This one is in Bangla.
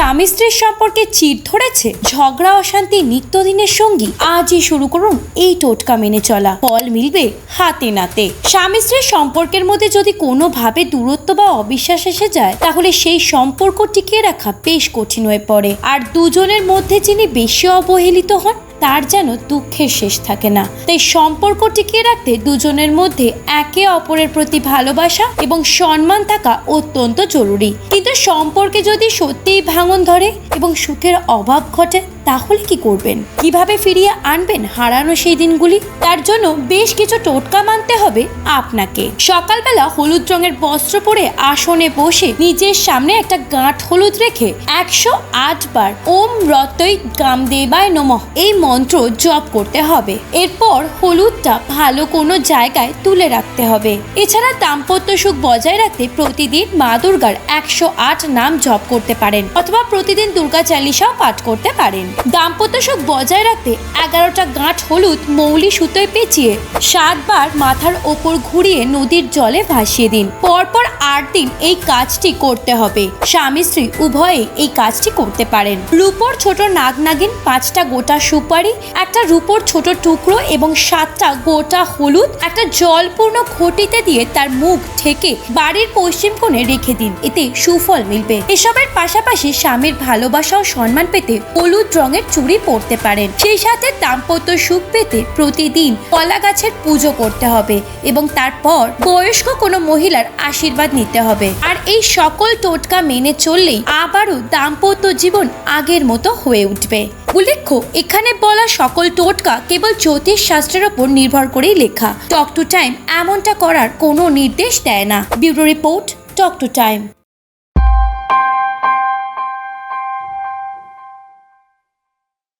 স্বামী স্ত্রীর সম্পর্কে চির ধরেছে, ঝগড়া, অশান্তি, নিত্যদিনের সঙ্গী, আজই শুরু করুন এই টোটকা মেনে চলা। ফল মিলবে হাতে নাতে। স্বামী স্ত্রীর সম্পর্কের মধ্যে যদি কোনোভাবে দূরত্ব বা অবিশ্বাস এসে যায়, তাহলে সেই সম্পর্ক টিকিয়ে রাখা বেশ কঠিন হয়ে পড়ে। আর দুজনের মধ্যে যিনি বেশি অবহেলিত হন তার যেন দুঃখের শেষ থাকে না। তাই সম্পর্ক টিকিয়ে রাখতে দুজনের মধ্যে একে অপরের প্রতি ভালোবাসা এবং সম্মান থাকা অত্যন্ত জরুরি। কিন্তু সম্পর্কে যদি সত্যিই ভাঙন ধরে এবং সুখের অভাব ঘটে তাহলে কি করবেন? কীভাবে ফিরিয়ে আনবেন হারানো সেই দিনগুলি? তার জন্য বেশ কিছু টোটকা মানতে হবে আপনাকে। সকালবেলা হলুদ রঙের বস্ত্র পরে আসনে বসে নিজের সামনে একটা গাঁট হলুদ রেখে একশো আট বার ওম রতই গামদেবায় নমঃ এই মন্ত্র জপ করতে হবে। এরপর হলুদটা ভালো কোনো জায়গায় তুলে রাখতে হবে। এছাড়া দাম্পত্য সুখ বজায় রাখতে প্রতিদিন মা দুর্গার একশো আট নাম জপ করতে পারেন অথবা প্রতিদিন দুর্গা চালিসাও পাঠ করতে পারেন। দাম্পত্য সুখ বজায় রাখতে এগারোটা গাঁট হলুদ মৌলি সুতোয় পেঁচিয়ে সাতবার মাথার ওপর ঘুরিয়ে নদীর জলে ভাসিয়ে দিন। পরপর আট দিন এই কাজটি করতে হবে। স্বামী স্ত্রী উভয়ে এই কাজটি করতে পারেন। রূপোর ছোট নাগ নাগিন পাঁচটা গোটা সুপারি, একটা রূপোর ছোট টুকরো এবং সাতটা গোটা হলুদ, একটা জলপূর্ণ ঘটিতে দিয়ে তার মুখ ঢেকে বাড়ির পশ্চিম কোণে রেখে দিন। এতে সুফল মিলবে। এসবের পাশাপাশি স্বামীর ভালোবাসা ও সম্মান পেতে হলুদ রঙের চুড়ি পরতে পারেন। সেই সাথে দাম্পত্য সুখ পেতে প্রতিদিন কলা গাছের পুজো করতে হবে এবং তারপর বয়স্ক কোনো মহিলার আশীর্বাদ নিতে হবে। আর এই সকল টোটকা মেনে চললেই আবারও দাম্পত্য জীবন আগের মতো হয়ে উঠবে। উল্লেখ্য, এখানে বলা সকল টোটকা কেবল জ্যোতিষ শাস্ত্রের ওপর নির্ভর করেই লেখা। টক টু টাইম এমনটা করার কোনো নির্দেশ দেয় না। Bureau report talk to time